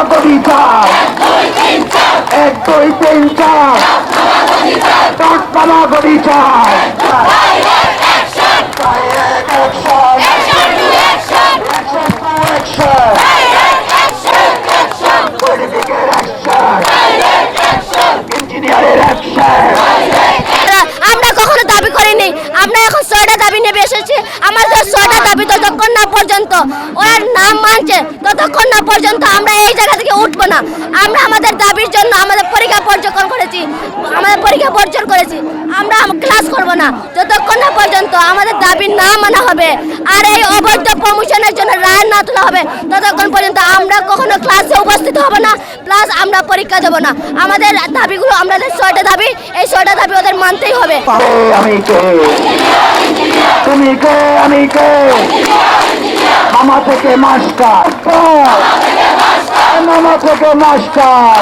চার এক দুই তিন চার। বাবা গড়ি চার ইঞ্জিনিয়ারের অ্যাকশন আমরা কখনো দাবি করিনি আমরা এখন ছয়টা দাবি নেবে এসেছি আমাদের ছয়টা দাবি ততক্ষণ না পর্যন্ত। ওরা নাম মানছে, ততক্ষণ না পর্যন্ত আমরা এই জায়গা থেকে উঠবো না। আমরা আমাদের দাবির জন্য আমাদের পরীক্ষা পর্যবেক্ষণ করেছি, আমাদের পরীক্ষা বর্জন করেছি। আমরা ক্লাস করব না। যতক্ষণ না পর্যন্ত আমাদের দাবি না মানা হবে, আর এই অবৈধ প্রমোশনের জন্য রায় না তোলা হবে, ততক্ষণ পর্যন্ত আমরা কখনো ক্লাসে উপস্থিত হব না। প্লাস আমরা পরীক্ষা দেবো না। আমাদের দাবিগুলো, আমাদের ছয়টা দাবি, এই ছয়টা দাবি ওদের মানতেই হবে। আমি তুমি কে আমি কে মামা থেকে মাস্টার। মামা থেকে মাস্টার।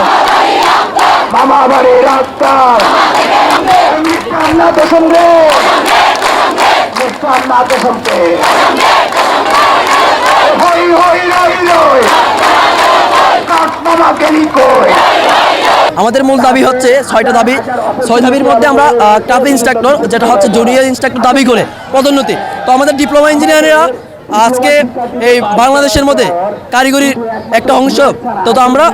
মামা বাড়ির ডাক্তার না তো মিষ্টান না তো সঙ্গে হই হই রই। আমাদের মূল দাবি হচ্ছে ছয়টা দাবি। ছয় দাবির মধ্যে আমরা ক্লাব ইন্সট্রাক্টর যেটা হচ্ছে জুনিয়র ইন্সট্রাক্টর দাবি করে পদোন্নতি। তো আমাদের ডিপ্লোমা ইঞ্জিনিয়াররা আজকে এই বাংলাদেশের মধ্যে কারিগরির একটা অংশ। তো তো আমরা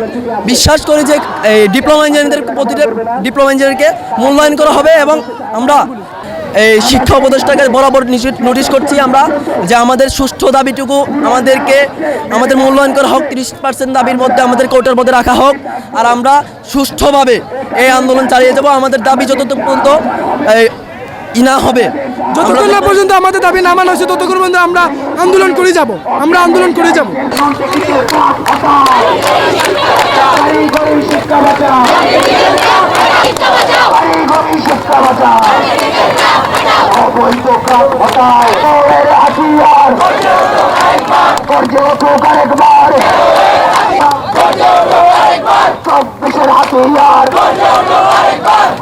বিশ্বাস করি যে এই ডিপ্লোমা ইঞ্জিনিয়ারদের প্রতিটা ডিপ্লোমা ইঞ্জিনিয়ারকে মূল্যায়ন করা হবে এবং আমরা এই শিক্ষা উপদেষ্টাকে বরাবর নিশ্চিত- নোটিশ করছি আমরা যে আমাদের সুষ্ঠু দাবিটুকু আমাদেরকে আমাদের মূল্যায়ন করা হোক তিরিশ পার্সেন্ট দাবির মধ্যে আমাদের কোর্টের মধ্যে রাখা হোক। আর আমরা সুষ্ঠুভাবে এই আন্দোলন চালিয়ে যাব। আমাদের দাবি যতটুকু পর্যন্ত এই, ই না হবে। যতক্ষণ না পর্যন্ত আমাদের দাবি না মানা হচ্ছে ততক্ষণ পর্যন্ত আমরা আন্দোলন করে যাব। আমরা আন্দোলন করে যাব। শিক্ষা শিক্ষা বাঁচাও অবৈধ কাজ হটাও ওরের হাতিয়ার গর্জে উঠুক আরেকবার চব্বিশের হাতিয়ার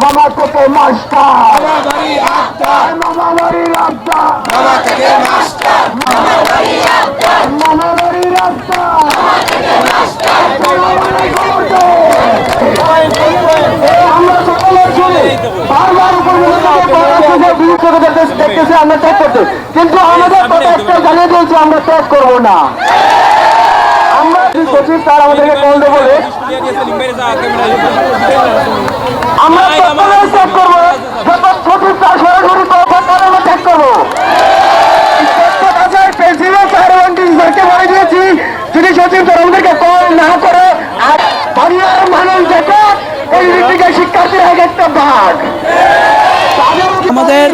মামা থেকে মামা থেকে মাস্টার মামা বাড়ির আড্ডা আমরা সকলে শুনি বারবার উপর দেখতেছি আমরা ত্যাগ করতে কিন্তু আমাদের কথা একটা জানিয়ে দিয়েছি আমরা ত্যাগ করব না। আমরা সচিব স্যার আমাদেরকে কল দেবো আমরা ত্যাগ করব সচিব স্যার সরাসরি কথা তাহলে আমরা ত্যাগ করব প্রেসিডেন্ট স্যার এবং স্যারকে বলে দিয়েছি যদি সচিব স্যার আমাদেরকে কল না করে আর বাড়িয়ার মানুষ দেখে এই নীতিকে শিক্ষার্থীরা এক একটা ভাগ আমাদের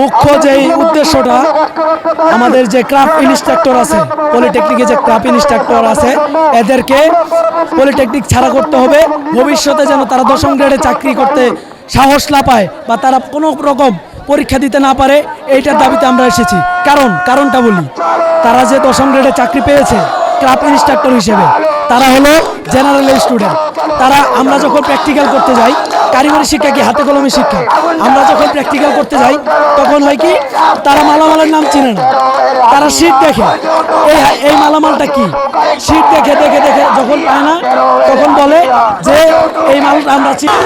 মুখ্য যেই উদ্দেশ্যটা আমাদের যে ক্রাফট ইনস্ট্রাক্টর আছে পলিটেকনিকে যে ক্রাফট ইনস্ট্রাক্টর আছে এদেরকে পলিটেকনিক ছাড়া করতে হবে। ভবিষ্যতে যেন তারা দশম গ্রেডে চাকরি করতে সাহস না পায় বা তারা কোনো রকম পরীক্ষা দিতে না পারে এইটার দাবিতে আমরা এসেছি। কারণ কারণটা বলি। তারা যে দশম গ্রেডে চাকরি পেয়েছে ক্রাফট ইনস্ট্রাক্টর হিসেবে তারা হলো জেনারেল স্টুডেন্ট তারা, আমরা যখন প্র্যাকটিক্যাল করতে যাই, কারিগরি শিক্ষা কি হাতে কলমে শিক্ষা? আমরা যখন প্র্যাকটিক্যাল করতে যাই, তখন হয় কি, তারা মালামালের নাম চিনে না। তারা শীত দেখে। এই এই মালামালটা কি? শীত দেখে দেখে দেখে যখন পায় না, তখন বলে যে, এই মালটা আমরা চিনি।